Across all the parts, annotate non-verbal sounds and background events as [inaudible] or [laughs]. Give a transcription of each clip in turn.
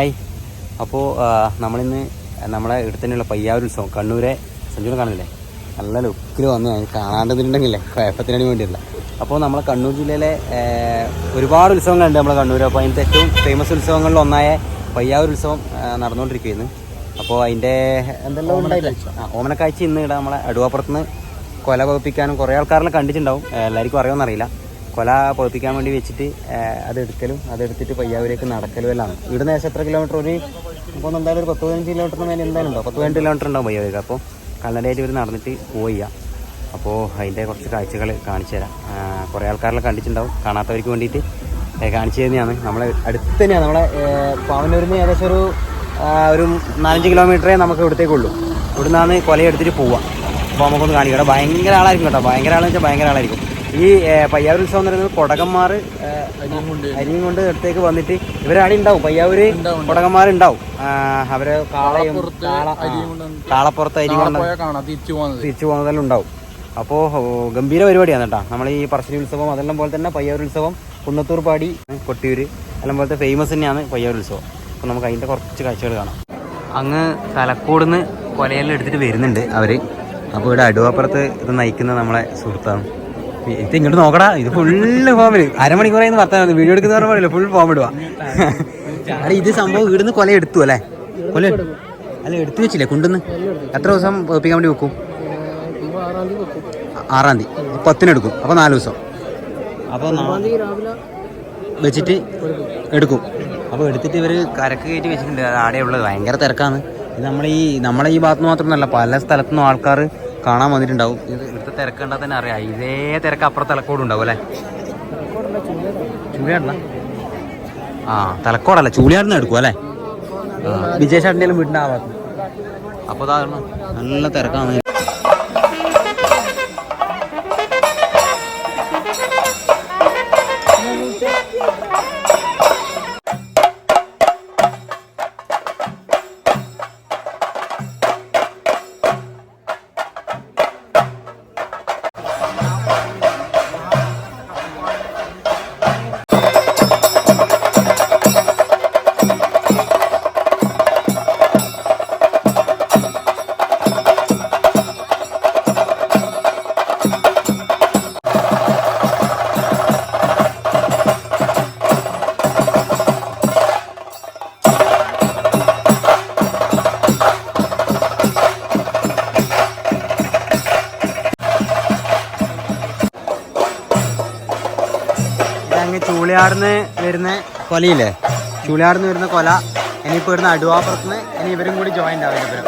Hi അപ്പോൾ നമ്മളിന്ന് നമ്മളെ ഇടത്തന്നെയുള്ള പയ്യാവൂർ ഉത്സവം കണ്ണൂരെ സഞ്ജുവിനെ കാണില്ലേ നല്ല ലുക്കിൽ വന്ന് ഞാൻ കാണാണ്ടതിട്ടുണ്ടെങ്കിലേ കുഴപ്പത്തിനു വേണ്ടിയില്ല അപ്പോൾ നമ്മളെ കണ്ണൂർ ജില്ലയിലെ ഒരുപാട് ഉത്സവങ്ങളുണ്ട് നമ്മളെ കണ്ണൂർ അപ്പോൾ അതിന്റെ ഏറ്റവും ഫേമസ് ഉത്സവങ്ങളിൽ ഒന്നായ പയ്യാവൂർ ഉത്സവം നടന്നുകൊണ്ടിരിക്കുകയായിരുന്നു. അപ്പോൾ അതിന്റെ എന്തെല്ലാം ഉണ്ടായില്ല? ഓമനക്കാഴ്ച ഇന്ന് ഇവിടെ നമ്മളെ അടുവാപ്പുറത്തുനിന്ന് കൊല വകുപ്പിക്കാനും കുറേ ആൾക്കാരെല്ലാം കണ്ടിട്ടുണ്ടാവും. എല്ലാവർക്കും അറിയുമെന്നറിയില്ല. കൊല പൊളിപ്പിക്കാൻ വേണ്ടി വെച്ചിട്ട് അത് എടുക്കലും അതെടുത്തിട്ട് പയ്യാവൂരേക്ക് നടക്കലും എല്ലാം. ഇവിടുന്ന് ഏകദേശം എത്ര കിലോമീറ്റർ ഒരു ഇപ്പോൾ എന്തായാലും ഒരു പത്ത് പതിനഞ്ച് കിലോമീറ്ററിന് മേലെ എന്തായാലും ഉണ്ടാവും പത്ത് പതിനെട്ട് കിലോമീറ്റർ ഉണ്ടാവും പയ്യാവൂരേക്ക്. അപ്പോൾ കണ്ണടയായിട്ട് ഇവർ നടന്നിട്ട് പോയി അപ്പോൾ അതിന്റെ കുറച്ച് കാഴ്ചകൾ കാണിച്ചു തരാം. കുറേ ആൾക്കാരെല്ലാം കണ്ടിട്ടുണ്ടാവും. കാണാത്തവർക്ക് വേണ്ടിയിട്ട് കാണിച്ചു തന്നെയാണ് നമ്മളെ അടുത്ത് തന്നെയാണ്. നമ്മളെ പാവനൂരിൽ നിന്ന് ഏകദേശം ഒരു ഒരു നാലഞ്ച് കിലോമീറ്ററേ നമുക്ക് ഇവിടത്തേക്കുള്ളൂ ഇവിടുന്നാണ് കൊലയെടുത്തിട്ട് പോവുക. അപ്പോൾ നമുക്കൊന്ന് കാണിക്കാം. ഇവിടെ ഭയങ്കര ആളായിരിക്കും കേട്ടോ. ഭയങ്കര ആളെന്ന് വെച്ചാൽ ഭയങ്കര ആളായിരിക്കും. ഈ പയ്യാവൂർ ഉത്സവം എന്ന് പറയുന്നത് കൊടകന്മാർ അരിയും കൊണ്ട് അടുത്തേക്ക് വന്നിട്ട് ഇവരാടി ഉണ്ടാവും. പയ്യാവൂര് കൊടകന്മാർ ഉണ്ടാവും. അവർ കാളയും കാളപ്പുറത്ത് അരി കൊണ്ട് തിരിച്ചു പോകുന്നത് പോകുന്നതെല്ലാം ഉണ്ടാവും. അപ്പോ ഗംഭീര പരിപാടിയാണ് കേട്ടോ. നമ്മൾ ഈ പറശ്ശിനി ഉത്സവം അതെല്ലാം പോലെ തന്നെ പയ്യാവൂർ ഉത്സവം കുന്നത്തൂർ പാടി കൊട്ടിയൂർ എല്ലാം പോലത്തെ ഫേമസ് തന്നെയാണ് പയ്യാവൂർ ഉത്സവം അപ്പോൾ നമുക്ക് അതിന്റെ കുറച്ച് കാഴ്ചകൾ കാണാം. അങ്ങ് തലക്കൂടുന്ന് കൊലയെല്ലാം എടുത്തിട്ട് വരുന്നുണ്ട് അവർ. അപ്പോൾ ഇവിടെ അടുവാപ്പുറത്ത് ഇത് നയിക്കുന്ന നമ്മളെ സുഹൃത്താണ്. ഇത് ഇങ്ങോട്ട് നോക്കടാ ഇത് ഫുള്ള് ഫോമിൽ അരമണിക്കൂറായി വർത്താനം മതി. വീഡിയോ എടുക്കുന്ന പറഞ്ഞില്ല ഫുൾ ഫോം ഇടുക അല്ല ഇത് സംഭവം ഇവിടുന്ന് കൊല എടുത്തു അല്ലേ? കൊല അല്ല എടുത്തു വെച്ചില്ലേ കൊണ്ടുവന്ന്? എത്ര ദിവസം ഒപ്പിക്കാൻ വേണ്ടി വെക്കും? ആറാം തീയതി. പത്തിനെടുക്കും അപ്പോൾ നാല് ദിവസം. അപ്പോൾ വെച്ചിട്ട് എടുക്കും. അപ്പോൾ എടുത്തിട്ട് ഇവർ കരക്ക് കയറ്റി വെച്ചിട്ടുണ്ട്. ആടെ ഉള്ളത്. ഭയങ്കര തിരക്കാണ്. ഇത് നമ്മൾ ഈ നമ്മളെ ഈ ഭാഗത്ത് മാത്രമൊന്നുമല്ല പല സ്ഥലത്തുനിന്നും ആൾക്കാർ കാണാൻ വന്നിട്ടുണ്ടാവും. ഇത് ഇവിടുത്തെ തിരക്ക് കണ്ടാൽ തന്നെ അറിയാം. ഇതേ തിരക്ക് അപ്പുറം തലക്കോട് ഉണ്ടാവും അല്ലേ? ആ തലക്കോടല്ല? ചൂടിയാടുന്ന എടുക്കും അല്ലേ? വിജയശാട്ടിന്റെ വീടിന്റെ ആ ഭാഗത്ത് അപ്പോൾ അതാണ് നല്ല തിരക്കാണ്. ചൂളിയാടുന്ന് വരുന്ന കൊലയില്ലേ? ചൂളിയാടുന്ന് വരുന്ന കൊല. ഇനിയിപ്പോൾ ഇവിടുന്ന് അടുവാപ്പുറത്തുനിന്ന് ഇനി ഇവരും കൂടി ജോയിന്റ് ആവും ഇവരും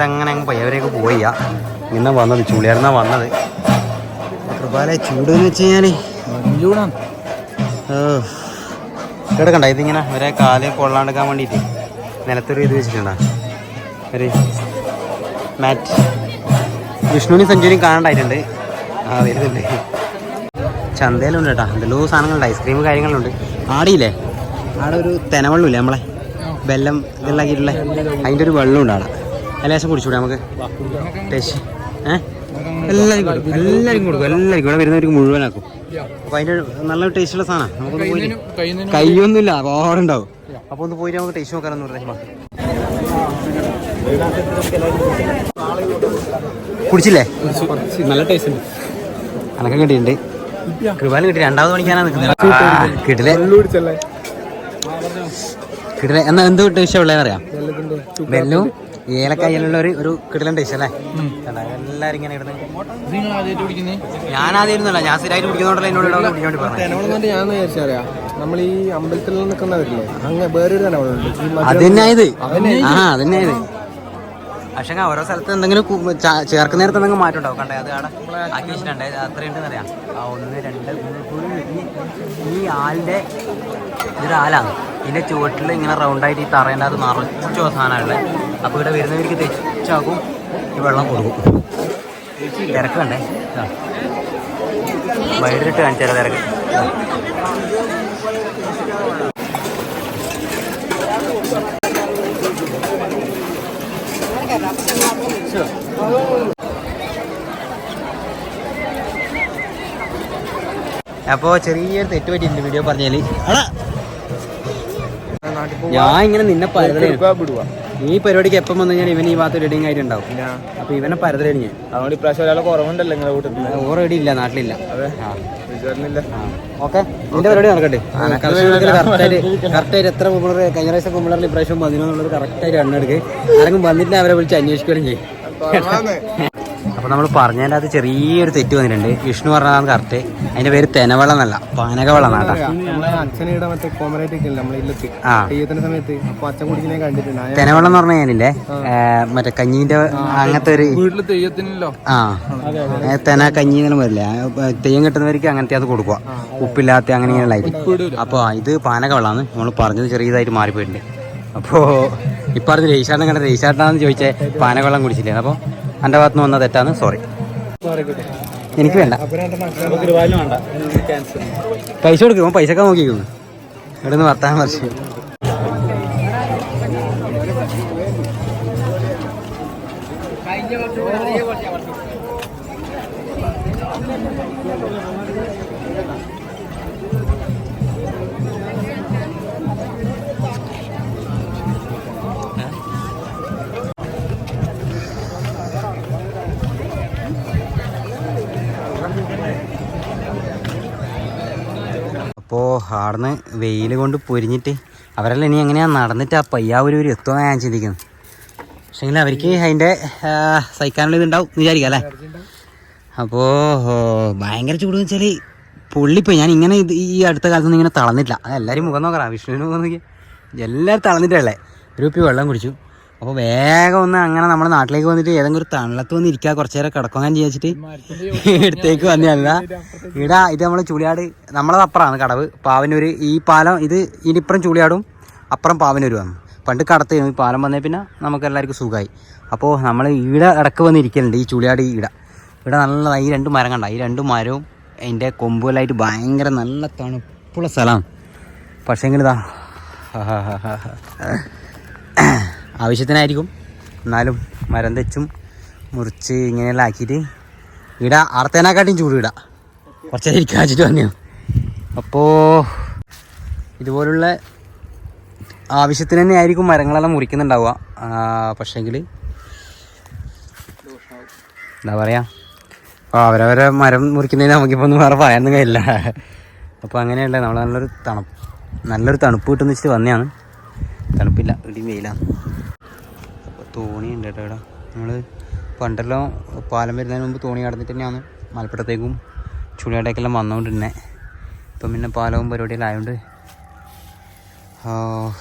നടന്നിട്ട് അങ്ങനെ അങ്ങ് പയ്യവരേക്ക് പോയി. ഇന്ന വന്നത് ചൂളിയാടുന്ന വന്നത്. കൃപാലെ ചൂട് എന്ന് വെച്ച് കഴിഞ്ഞാൽ ചൂടാണ്. ഇവിടെ കണ്ട ഇതിങ്ങനെ ഒരേ കാൽ കൊള്ളാണ്ടെക്കാൻ വേണ്ടിയിട്ട് നിലത്തൊരു ഇത് വെച്ചിട്ടുണ്ടാ? ഒരു മാറ്റ് വിഷ്ണുവിനും സഞ്ജുവിനും കാണണ്ടായിട്ടുണ്ട്. ആ വരുന്നുണ്ട്. ചന്തയിലുണ്ട് കേട്ടോ. എന്തെല്ലോ സാധനങ്ങളുണ്ട്. ഐസ്ക്രീം കാര്യങ്ങളുണ്ട്. ആടിയില്ലേ? ആടെ ഒരു തെനവെള്ളമില്ലേ നമ്മളെ? വെല്ലം ഇതെല്ലാം ആക്കിയിട്ടുള്ള അതിന്റെ ഒരു വെള്ളമുണ്ട് ആടെ ലേശം കുടിച്ചൂടെ നമുക്ക്? ടേസ്റ്റ് ഏഹ് എല്ലാവരും കൊടുക്കും എല്ലാവരും കൊടുക്കും എല്ലാവർക്കും. ഇവിടെ വരുന്നവർക്ക് മുഴുവനാക്കും. അപ്പോൾ അതിന്റെ നല്ല ടേസ്റ്റുള്ള സാധനമാണ്. നമുക്കൊന്ന് പോയി ഇല്ല കയ്യൊന്നുമില്ല ഒരുപാടുണ്ടാവും അപ്പോൾ ഒന്ന് പോയിട്ട് നമുക്ക് ടേസ്റ്റ് നോക്കാനൊന്നും പറഞ്ഞാൽ കുടിച്ചില്ലേ? നല്ല ടേസ്റ്റ് ഉണ്ട്. അനക്കം കിട്ടിയിട്ടുണ്ട്. കൃപാലും കിട്ടി. രണ്ടാമത് മണിക്കാനാണ് നിൽക്കുന്നത്. കിട്ടില്ലേ? കിട്ടില്ലേ? എന്നാ എന്ത് ടേസ്റ്റാ ഉള്ളതെന്ന് അറിയാം? വെല്ലും ഏലക്കായുള്ള ഒരു ഒരു കിടിലൻ ടേസ്റ്റ് അല്ലേ? എല്ലാരും ഇങ്ങനെ ഇടുന്നത് ഞാൻ ആദ്യം ഇരുന്നല്ല ഞാൻ സ്ഥിരമായിട്ട് കുടിക്കുന്നോണ്ടല്ലോ എന്നോട് ഇവിടെ കുടിക്കാൻ വേണ്ടി ഞാൻ വിചാരിച്ചറിയാം നമ്മൾ ഈ അമ്പലത്തിൽ നിൽക്കുന്നവരില്ലേ അങ്ങനെ വേറൊരു തന്നെ ഇത്. ആ ഇത്. പക്ഷേ ഓരോ സ്ഥലത്ത് എന്തെങ്കിലും ചേർക്കുന്ന നേരത്ത് എന്തെങ്കിലും മാറ്റം ഉണ്ടാവും. കണ്ടേ? അത് അവിടെ ആക്കി വെച്ചിട്ടുണ്ട്. അത്രയുണ്ടെന്ന് അറിയാം. ആ ഒന്ന് രണ്ട് ഈ ആലിന്റെ ഇതൊരു ആലാണ് ഇതിന്റെ ചുവട്ടിൽ ഇങ്ങനെ റൗണ്ടായിട്ട് ഈ തറേന്റെ അത് നിറച്ചോ സാധനമുള്ളത് അപ്പോൾ ഇവിടെ വരുന്നവർക്ക് തെച്ചാക്കും ഈ വെള്ളം കൊടുക്കും. തിരക്ക് കണ്ടേ. വൈകിട്ട് കാണിച്ചാലോ തിരക്ക്. ഇതാ. അപ്പോൾ ചെറിയൊരു തെറ്റ് പറ്റിയിട്ടുണ്ട് വീഡിയോ പറഞ്ഞാൽ നാട്ടിൽ ഞാൻ ഇങ്ങനെ നിന്നെ വിടുക ഈ പരിപാടിക്ക് എപ്പം വന്നു കഴിഞ്ഞാൽ ഇവന് ഈ ഭാഗത്ത് റെഡിങ് ആയിട്ടുണ്ടാവും അപ്പൊ ഇവനെ പരതലാണ് ഞാൻ അതുകൊണ്ട് ഇപ്രാവശ്യം ഒരാളെ കുറവുണ്ടല്ലോ നിങ്ങളുടെ കൂട്ടത്തിൽ ഓ ഇല്ല നാട്ടിലില്ല. അതെ. ഓക്കെ. നിന്റെ പരിപാടി നടക്കട്ടെ. കറക്റ്റായിട്ട് കറക്റ്റായിട്ട് എത്ര കുമ്പളർ കഴിഞ്ഞ പ്രാവശ്യം കുമ്പളറിൽ ഇപ്രാവശ്യം പതിനൊന്നുള്ളത് കറക്റ്റായിട്ട് എണ്ണെടുക്ക് ആരെങ്കിലും വന്നിട്ട് അവരെ വിളിച്ച് അന്വേഷിക്കുകയും ചെയ്യും. അപ്പൊ നമ്മൾ പറഞ്ഞതിന്റെ അത് ചെറിയൊരു തെറ്റ് വന്നിട്ടുണ്ട്. വിഷ്ണു പറഞ്ഞതാണ് കറക്റ്റ് അതിന്റെ പേര് തെനവെള്ളം എന്നല്ല പാനകവെള്ളം നമ്മളെ ആ. സമയത്ത്. അപ്പൊ കുടിക്കുന്നേ കണ്ടിട്ടുണ്ട്. ആ തെനവെള്ളം എന്ന് പറഞ്ഞു കഴിഞ്ഞാലേ മറ്റേ കഞ്ഞീന്റെ അങ്ങനത്തെ ഒരു ആ. തെന കഞ്ഞി എന്നെല്ലാം വരില്ലേ? തെയ്യം കിട്ടുന്നവർക്ക് അങ്ങനത്തെ അത് കൊടുക്കുക. ഉപ്പില്ലാത്ത അങ്ങനെ ഇങ്ങനെയുള്ളതായിട്ട് അപ്പോൾ ഇത് പാനകവളാണ് നമ്മൾ പറഞ്ഞത് ചെറിയതായിട്ട് മാറിപ്പോയിട്ടുണ്ട്. അപ്പോൾ ഇപ്പം പറഞ്ഞ് രജിഷാറിനെ കണ്ട രജിഷാറിനാന്ന് ചോദിച്ചാൽ പാനകവെള്ളം കുടിച്ചില്ലേ? അപ്പോൾ എന്റെ ഭാഗത്ത് നിന്ന് വന്ന തെറ്റാണ് സോറി എനിക്ക് വേണ്ട. പൈസ കൊടുക്കും പൈസ ഒക്കെ നോക്കിക്കുന്നു ഇവിടെ നിന്ന് വർത്താനം പറിച്ചു. അപ്പോൾ അവിടുന്ന് വെയിൽ കൊണ്ട് പൊരിഞ്ഞിട്ട് അവരെല്ലാം ഇനി എങ്ങനെയാണ് നടന്നിട്ട് ആ പയ്യാ ഒരു എത്തുമെന്ന് ഞാൻ ചിന്തിക്കുന്നു. പക്ഷേങ്കിൽ അവർക്ക് അതിന്റെ സഹിക്കാനുള്ള ഇതുണ്ടാവും വിചാരിക്കാം അല്ലേ? അപ്പോൾ ഭയങ്കര ചൂടെന്ന് വെച്ചാൽ പൊള്ളിപ്പോയി ഞാൻ ഇങ്ങനെ ഇത് ഈ അടുത്ത കാലത്തൊന്നും ഇങ്ങനെ തളർന്നിട്ടില്ല. അത് എല്ലാവരും മുഖം നോക്കാം വിഷ്ണുവിന് മുഖം നോക്കി എല്ലാവരും തളർന്നിട്ടല്ലേ? ഒരു വെള്ളം കുടിച്ചു. അപ്പോൾ വേഗം ഒന്ന് അങ്ങനെ നമ്മുടെ നാട്ടിലേക്ക് വന്നിട്ട് ഏതെങ്കിലും ഒരു തണലത്ത് വന്ന് ഇരിക്കുക കുറച്ചു നേരം കിടക്കാൻ വിചാരിച്ചിട്ട്. ഇടത്തേക്ക് [laughs] വന്നതല്ല ഇട ഇത് നമ്മൾ ചുളിയാട് നമ്മളത് അപ്പുറമാണ് കടവ്. പാവനൂർ ഈ പാലം ഇത് ഇനിപ്പുറം ചുളിയാടും അപ്പുറം വന്നു. പണ്ട് കടത്ത് ഈ പാലം വന്നേ പിന്നെ നമുക്ക് എല്ലാവർക്കും സുഖമായി അപ്പോൾ നമ്മൾ ഇവിടെ ഇടയ്ക്ക് വന്ന് ഇരിക്കലുണ്ട് ഈ ചുളിയാട് ഈട. ഇവിടെ നല്ല ഈ രണ്ട് മരം കണ്ട? ഈ രണ്ട് മരവും അതിന്റെ കൊമ്പുകളായിട്ട് ഭയങ്കര നല്ല തണുപ്പുള്ള സ്ഥലമാണ്. പക്ഷേങ്കിൽ ഇതാ [laughs] ആവശ്യത്തിനായിരിക്കും. എന്നാലും മരം തെച്ചും മുറിച്ച് ഇങ്ങനെയെല്ലാം ആക്കിയിട്ട് ഇടാ. അർത്തേനെക്കാട്ടിയും ചൂട് ഇട. കുറച്ച് ഇരിക്കാൻ വെച്ചിട്ട് വന്നു. അപ്പോൾ ഇതുപോലുള്ള ആവശ്യത്തിന് തന്നെ ആയിരിക്കും മരങ്ങളെല്ലാം മുറിക്കുന്നുണ്ടാവുക. പക്ഷേങ്കിൽ എന്താ പറയുക അവരവരെ മരം മുറിക്കുന്നതിന് നമുക്കിപ്പോൾ ഒന്നും വേറെ പറയാനൊന്നും കഴിയില്ല. അപ്പോൾ അങ്ങനെയല്ല? നമ്മൾ നല്ലൊരു തണുപ്പ് നല്ലൊരു തണുപ്പ് കിട്ടുമെന്ന് വെച്ചിട്ട് വന്നതാണ്. തണുപ്പില്ല ഇടി വെയിലാണ്. അപ്പോൾ തോണി ഉണ്ട് കേട്ടോ ഇവിടെ നമ്മൾ പണ്ടെല്ലാം പാലം വരുന്നതിന് മുമ്പ് തോണി കടന്നിട്ട് തന്നെയാണ് മലപ്പുറത്തേക്കും ചുളിയാടേക്കെല്ലാം വന്നുകൊണ്ടിരുന്നത് ഇപ്പം പിന്നെ പാലവും പരിപാടിയിലായതുകൊണ്ട്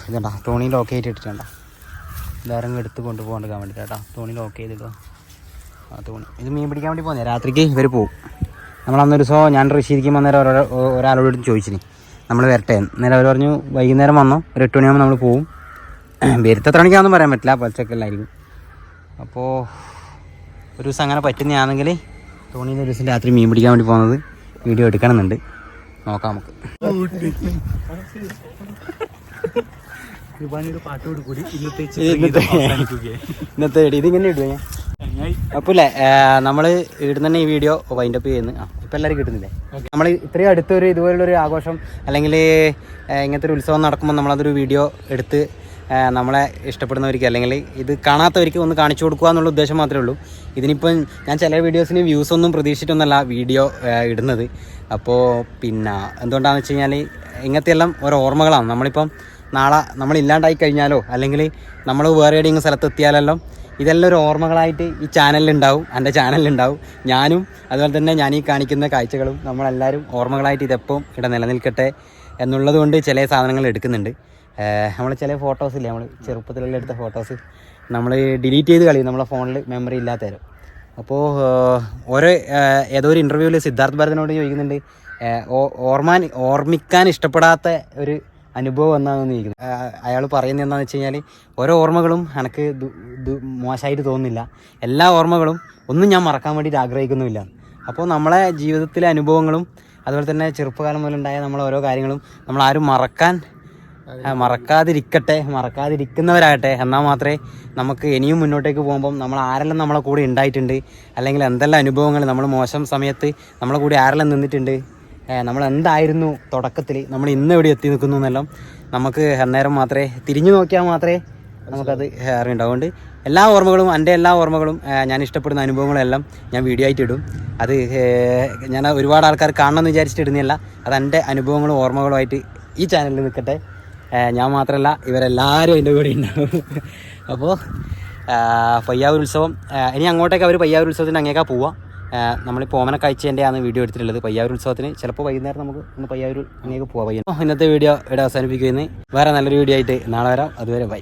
ഇതണ്ട തോണി ലോക്ക് ചെയ്തിട്ട് ഇട്ടിട്ടുണ്ട. ഇതാരും എടുത്ത് കൊണ്ടുപോകാണ്ടിരിക്കാൻ വേണ്ടിയിട്ട് കേട്ടോ. തോണി ലോക്ക് ചെയ്തിട്ടോ. ആ തോണി. ഇത് മീൻ പിടിക്കാൻ വേണ്ടി പോകുന്നത് രാത്രിക്ക് ഇവർ പോകും നമ്മൾ അന്നൊരു ദിവസം ഞാൻ ഋഷിയിരിക്കും അന്നേരം ഒരാ ഒരാളോട് ചോദിച്ചിനി. നമ്മൾ വരട്ടെ അന്നേരം അവർ പറഞ്ഞു വൈകുന്നേരം വന്നോ. ഒരു എട്ട് മണിയാകുമ്പോൾ നമ്മൾ പോവും. വരുത്തത്ര മണിക്കാണെന്നും പറയാൻ പറ്റില്ല പൊലച്ചക്കല്ലായിരിക്കും അപ്പോൾ ഒരു ദിവസം അങ്ങനെ പറ്റുന്നതാണെങ്കിൽ തോണിയിൽ ഒരു ദിവസം രാത്രി മീൻ പിടിക്കാൻ വേണ്ടി പോകുന്നത് വീഡിയോ എടുക്കണമെന്നുണ്ട്. നോക്കാം നമുക്ക്. ഇന്നത്തെ ഇതിങ്ങനെ ഇടുക ഞാൻ അപ്പോൾ അല്ലേ നമ്മൾ തന്നെ ഈ വീഡിയോ വൈൻഡ് അപ്പ് ചെയ്യുന്നു. ഇപ്പൊ ഇപ്പം എല്ലാവരും കിട്ടുന്നില്ലേ നമ്മൾ ഇത്രയും അടുത്തൊരു ഇതുപോലുള്ളൊരു ആഘോഷം അല്ലെങ്കിൽ ഇങ്ങനത്തെ ഒരു ഉത്സവം നടക്കുമ്പോൾ നമ്മളതൊരു വീഡിയോ എടുത്ത് നമ്മളെ ഇഷ്ടപ്പെടുന്നവർക്ക് അല്ലെങ്കിൽ ഇത് കാണാത്തവർക്ക് ഒന്ന് കാണിച്ചു കൊടുക്കുക എന്നുള്ള ഉദ്ദേശം മാത്രമേ ഉള്ളൂ. ഇതിനിപ്പം ഞാൻ ചില വീഡിയോസിന് വ്യൂസ് ഒന്നും പ്രതീക്ഷിച്ചിട്ടൊന്നല്ല വീഡിയോ ഇടുന്നത്. അപ്പോൾ പിന്നെ എന്തുകൊണ്ടാണെന്ന് വെച്ച് കഴിഞ്ഞാൽ ഇങ്ങനത്തെ എല്ലാം ഓരോ ഓർമ്മകളാണ്. നമ്മളിപ്പം നാളെ നമ്മൾ ഇല്ലാണ്ടായി കഴിഞ്ഞാലോ അല്ലെങ്കിൽ നമ്മൾ വേറെ ഏതെങ്കിലും സ്ഥലത്ത് എത്തിയാലല്ലോ ഇതെല്ലാം ഒരു ഓർമ്മകളായിട്ട് ഈ ചാനലിലുണ്ടാവും എന്റെ ചാനലിലുണ്ടാവും ഞാനും അതുപോലെ തന്നെ ഞാൻ ഈ കാണിക്കുന്ന കാഴ്ചകളും നമ്മളെല്ലാവരും ഓർമ്മകളായിട്ട് ഇതെപ്പം ഇവിടെ നിലനിൽക്കട്ടെ എന്നുള്ളതുകൊണ്ട് ചില സാധനങ്ങൾ എടുക്കുന്നുണ്ട്. നമ്മൾ ചില ഫോട്ടോസ് ഇല്ലേ? നമ്മൾ ചെറുപ്പത്തിലെല്ലാം എടുത്ത ഫോട്ടോസ് നമ്മൾ ഡിലീറ്റ് ചെയ്ത് കളയും. നമ്മളെ ഫോണിൽ മെമ്മറി ഇല്ലാത്ത തരും അപ്പോൾ ഓരോ ഏതോ ഒരു ഇന്റർവ്യൂവിൽ സിദ്ധാർത്ഥ് ഭരതനോട് ചോദിക്കുന്നുണ്ട് ഓർമാൻ ഓർമ്മിക്കാൻ ഇഷ്ടപ്പെടാത്ത ഒരു അനുഭവം എന്നാണെന്ന് ചോദിക്കുന്നത്. അയാൾ പറയുന്നത് എന്താണെന്ന് വെച്ച് കഴിഞ്ഞാൽ ഓരോ ഓർമ്മകളും എനിക്ക് മോശമായിട്ട് തോന്നുന്നില്ല. എല്ലാ ഓർമ്മകളും ഒന്നും ഞാൻ മറക്കാൻ വേണ്ടിയിട്ട് ആഗ്രഹിക്കുന്നുമില്ല. അപ്പോൾ നമ്മളെ ജീവിതത്തിലെ അനുഭവങ്ങളും അതുപോലെ തന്നെ ചെറുപ്പകാലം മുതലുണ്ടായ നമ്മളെ ഓരോ കാര്യങ്ങളും നമ്മൾ ആരും മറക്കാൻ മറക്കാതിരിക്കട്ടെ മറക്കാതിരിക്കുന്നവരാകട്ടെ. എന്നാൽ മാത്രമേ നമുക്ക് ഇനിയും മുന്നോട്ടേക്ക് പോകുമ്പം നമ്മൾ ആരെല്ലാം നമ്മളെ കൂടെ ഉണ്ടായിട്ടുണ്ട് അല്ലെങ്കിൽ എന്തെല്ലാം അനുഭവങ്ങൾ നമ്മൾ മോശം സമയത്ത് നമ്മളെ കൂടെ ആരെല്ലാം നിന്നിട്ടുണ്ട് നമ്മൾ എന്തായിരുന്നു തുടക്കത്തിൽ നമ്മൾ ഇന്ന് എവിടെ എത്തി നിൽക്കുന്നു എന്നെല്ലാം നമുക്ക് അന്നേരം മാത്രമേ തിരിഞ്ഞു നോക്കിയാൽ മാത്രമേ നമുക്കത് അറിയുണ്ടാവും അതുകൊണ്ട് എല്ലാ ഓർമ്മകളും എന്റെ എല്ലാ ഓർമ്മകളും ഞാൻ ഇഷ്ടപ്പെടുന്ന അനുഭവങ്ങളെല്ലാം ഞാൻ വീഡിയോ ആയിട്ട് ഇടും. അത് ഞാൻ ഒരുപാട് ആൾക്കാർ കാണണമെന്ന് വിചാരിച്ചിട്ട് ഇടുന്നില്ല അത് എന്റെ അനുഭവങ്ങളും ഓർമ്മകളുമായിട്ട് ഈ ചാനലിൽ നിൽക്കട്ടെ. ഞാൻ മാത്രമല്ല ഇവരെല്ലാവരും എന്റെ കൂടെ ഉണ്ടാവും. അപ്പോൾ പയ്യാവൂർ ഉത്സവം ഇനി അങ്ങോട്ടേക്ക് അവർ പയ്യാവൂർ ഉത്സവത്തിന് അങ്ങേക്കാ പോവാം. നമ്മളിപ്പോൾ ഓമന കാഴ്ചേന്റെയാണ് വീഡിയോ എടുത്തിട്ടുള്ളത്. പയ്യാവൂർ ഉത്സവത്തിന് ചിലപ്പോൾ വൈകുന്നേരം നമുക്ക് ഒന്ന് പയ്യാവൂർ അങ്ങേക്ക് പോവാം. പയ്യോ ഇന്നത്തെ വീഡിയോ ഇവിടെ അവസാനിപ്പിക്കുന്നത് വേറെ നല്ലൊരു വീഡിയോ ആയിട്ട് നാളെ വരാം. അതുവരെ ബൈ